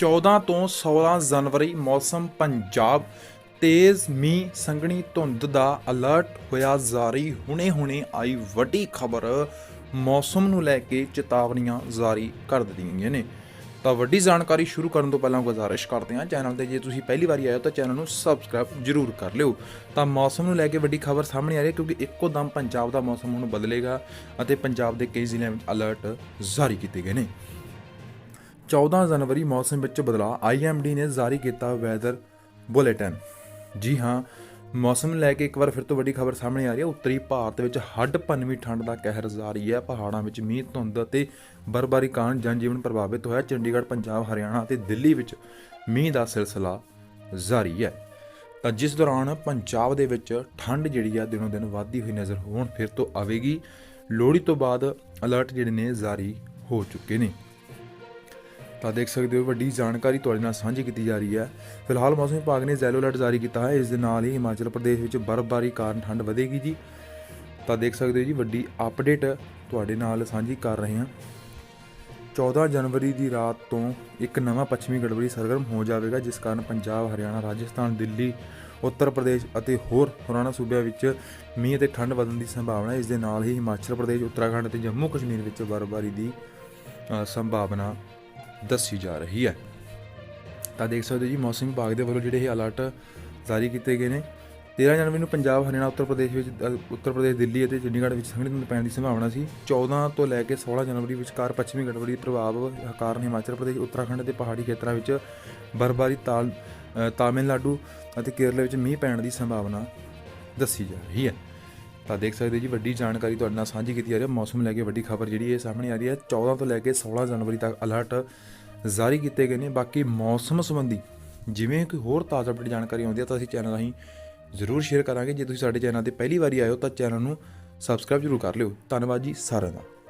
14 ਤੋਂ 16 ਜਨਵਰੀ ਮੌਸਮ ਪੰਜਾਬ, ਤੇਜ਼ ਮੀਂਹ, ਸੰਘਣੀ ਧੁੰਦ ਦਾ ਅਲਰਟ ਹੋਇਆ ਜਾਰੀ। ਹੁਣੇ-ਹੁਣੇ ਆਈ ਵੱਡੀ ਖਬਰ, ਮੌਸਮ ਨੂੰ ਲੈ ਕੇ ਚੇਤਾਵਨੀਆਂ ਜਾਰੀ ਕਰ ਦਿੱਤੀਆਂ ਗਈਆਂ ਨੇ। ਤਾਂ ਵੱਡੀ ਜਾਣਕਾਰੀ ਸ਼ੁਰੂ ਕਰਨ ਤੋਂ ਪਹਿਲਾਂ ਗੁਜ਼ਾਰਿਸ਼ ਕਰਦੇ ਹਾਂ। ਚੈਨਲ ਤੇ ਜੇ ਤੁਸੀਂ ਪਹਿਲੀ ਵਾਰੀ ਆਏ ਹੋ ਤਾਂ ਚੈਨਲ ਨੂੰ ਸਬਸਕ੍ਰਾਈਬ ਜ਼ਰੂਰ ਕਰ ਲਿਓ। ਤਾਂ ਮੌਸਮ ਨੂੰ ਲੈ ਕੇ ਵੱਡੀ ਖਬਰ ਸਾਹਮਣੇ ਆ ਰਹੀ ਹੈ ਕਿਉਂਕਿ ਇੱਕੋ ਦਮ ਪੰਜਾਬ ਦਾ ਮੌਸਮ ਹੁਣ ਬਦਲੇਗਾ ਅਤੇ ਪੰਜਾਬ ਦੇ ਕਈ ਜ਼ਿਲ੍ਹਿਆਂ ਵਿੱਚ ਅਲਰਟ ਜਾਰੀ ਕੀਤੇ ਗਏ ਨੇ। 14 ਜਨਵਰੀ ਮੌਸਮ ਵਿੱਚ ਬਦਲਾਅ ਆਈਐਮਡੀ ਨੇ ਜਾਰੀ ਕੀਤਾ ਵੈਦਰ ਬੁਲੇਟਿਨ ਜੀ ਹਾਂ, ਮੌਸਮ ਨੂੰ ਲੈ ਕੇ ਇੱਕ ਵਾਰ ਫਿਰ ਤੋਂ ਵੱਡੀ ਖਬਰ ਸਾਹਮਣੇ ਆ ਰਹੀ ਹੈ। ਉੱਤਰੀ ਭਾਰਤ ਵਿੱਚ ਹੱਡ ਭੰਨਵੀਂ ਠੰਡ ਦਾ ਕਹਿਰ ਜਾਰੀ ਹੈ। ਪਹਾੜਾਂ ਵਿੱਚ ਮੀਂਹ, ਧੁੰਦ ਅਤੇ ਬਰਬਾਰੀ ਕਾਰਨ ਜਨਜੀਵਨ ਪ੍ਰਭਾਵਿਤ ਹੋਇਆ। ਚੰਡੀਗੜ੍ਹ, ਪੰਜਾਬ, ਹਰਿਆਣਾ ਅਤੇ ਦਿੱਲੀ ਵਿੱਚ ਮੀਂਹ ਦਾ ਸਿਲਸਿਲਾ ਜਾਰੀ ਹੈ। ਤਾਂ ਜਿਸ ਦੌਰਾਨ ਪੰਜਾਬ ਦੇ ਵਿੱਚ ਠੰਡ ਜਿਹੜੀ ਆ ਦਿਨੋਂ ਦਿਨ ਵਧਦੀ ਹੋਈ ਨਜ਼ਰ ਹੋਣ ਫਿਰ ਤੋਂ ਆਵੇਗੀ। ਲੋਹੜੀ ਤੋਂ ਬਾਅਦ ਅਲਰਟ ਜਿਹੜੇ ਨੇ ਜਾਰੀ ਹੋ ਚੁੱਕੇ ਨੇ। ਤਾਂ ਦੇਖ ਸਕਦੇ ਹੋ ਵੱਡੀ ਜਾਣਕਾਰੀ ਤੁਹਾਡੇ ਨਾਲ ਸਾਂਝੀ ਕੀਤੀ ਜਾ ਰਹੀ ਹੈ। ਫਿਲਹਾਲ ਮੌਸਮ ਵਿਭਾਗ ਨੇ ਜ਼ੈਲੋ ਅਲਰਟ ਜਾਰੀ ਕੀਤਾ ਹੈ। ਇਸ ਦੇ ਨਾਲ ਹੀ ਹਿਮਾਚਲ ਪ੍ਰਦੇਸ਼ ਵਿੱਚ ਬਰਫ਼ਬਾਰੀ ਕਾਰਨ ਠੰਡ ਵਧੇਗੀ ਜੀ। ਤਾਂ ਦੇਖ ਸਕਦੇ ਹੋ ਜੀ ਵੱਡੀ ਅਪਡੇਟ ਤੁਹਾਡੇ ਨਾਲ ਸਾਂਝੀ ਕਰ ਰਹੇ ਹਾਂ। 14 ਜਨਵਰੀ ਦੀ ਰਾਤ ਤੋਂ ਇੱਕ ਨਵਾਂ ਪੱਛਮੀ ਗੜਬੜੀ ਸਰਗਰਮ ਹੋ ਜਾਵੇਗਾ, ਜਿਸ ਕਾਰਨ ਪੰਜਾਬ, ਹਰਿਆਣਾ, ਰਾਜਸਥਾਨ, ਦਿੱਲੀ, ਉੱਤਰ ਪ੍ਰਦੇਸ਼ ਅਤੇ ਹੋਰ ਹੋਰਾਣਾ ਸੂਬਿਆਂ ਵਿੱਚ ਮੀਂਹ ਅਤੇ ਠੰਡ ਵਧਣ ਦੀ ਸੰਭਾਵਨਾ ਹੈ। ਇਸ ਦੇ ਨਾਲ ਹੀ ਹਿਮਾਚਲ ਪ੍ਰਦੇਸ਼, ਉੱਤਰਾਖੰਡ ਅਤੇ ਜੰਮੂ ਕਸ਼ਮੀਰ ਵਿੱਚ ਬਰਫ਼ਬਾਰੀ ਦੀ ਸੰਭਾਵਨਾ ਦੱਸੀ ਜਾ ਰਹੀ ਹੈ। ਤਾਂ ਦੇਖ ਸਕਦੇ ਹੋ ਜੀ, ਮੌਸਮ ਵਿਭਾਗ ਦੇ ਵੱਲੋਂ ਜਿਹੜੇ ਇਹ ਅਲਰਟ ਜਾਰੀ ਕੀਤੇ ਗਏ ਨੇ। 13 ਜਨਵਰੀ ਨੂੰ ਪੰਜਾਬ, ਹਰਿਆਣਾ, ਉੱਤਰ ਪ੍ਰਦੇਸ਼ ਵਿੱਚ ਉੱਤਰ ਪ੍ਰਦੇਸ਼, ਦਿੱਲੀ ਅਤੇ ਚੰਡੀਗੜ੍ਹ ਵਿੱਚ ਸੰਘਣੀ ਪੈਣ ਦੀ ਸੰਭਾਵਨਾ ਸੀ। 14 ਤੋਂ ਲੈ ਕੇ 16 ਜਨਵਰੀ ਵਿਚਕਾਰ ਪੱਛਮੀ ਗੜਬੜੀ ਦੇ ਪ੍ਰਭਾਵ ਕਾਰਨ ਹਿਮਾਚਲ ਪ੍ਰਦੇਸ਼, ਉੱਤਰਾਖੰਡ ਅਤੇ ਪਹਾੜੀ ਖੇਤਰਾਂ ਵਿੱਚ ਬਰਫ਼ਬਾਰੀ, ਤਾਲ ਤਾਮਿਲਨਾਡੂ ਅਤੇ ਕੇਰਲਾ ਵਿੱਚ ਮੀਂਹ ਪੈਣ ਦੀ ਸੰਭਾਵਨਾ ਦੱਸੀ ਜਾ ਰਹੀ ਹੈ। ਤਾਂ ਦੇਖ ਸਕਦੇ ਜੀ, ਵੱਡੀ ਜਾਣਕਾਰੀ ਤੁਹਾਡੇ ਨਾਲ ਸਾਂਝੀ ਕੀਤੀ ਜਾ ਰਹੀ ਹੈ। ਮੌਸਮ ਲੈ ਕੇ ਵੱਡੀ ਖਬਰ ਜਿਹੜੀ ਇਹ ਸਾਹਮਣੇ ਆ ਰਹੀ ਹੈ। 14 ਤੋਂ ਲੈ ਕੇ 16 ਜਨਵਰੀ ਤੱਕ ਅਲਰਟ ਜਾਰੀ ਕੀਤੇ ਗਏ ਨੇ। ਬਾਕੀ ਮੌਸਮ ਸੰਬੰਧੀ ਜਿਵੇਂ ਕੋਈ ਹੋਰ ਤਾਜ਼ਾ ਅਪਡੇਟ ਜਾਣਕਾਰੀ ਆਉਂਦੀ ਹੈ ਤਾਂ ਅਸੀਂ ਚੈਨਲ ਰਾਹੀਂ ਜ਼ਰੂਰ ਸ਼ੇਅਰ ਕਰਾਂਗੇ। ਜੇ ਤੁਸੀਂ ਸਾਡੇ ਚੈਨਲ ਤੇ ਪਹਿਲੀ ਵਾਰੀ ਆਏ ਹੋ ਤਾਂ ਚੈਨਲ ਨੂੰ ਸਬਸਕ੍ਰਾਈਬ ਜ਼ਰੂਰ ਕਰ ਲਿਓ। ਧੰਨਵਾਦ ਜੀ ਸਾਰਿਆਂ ਦਾ।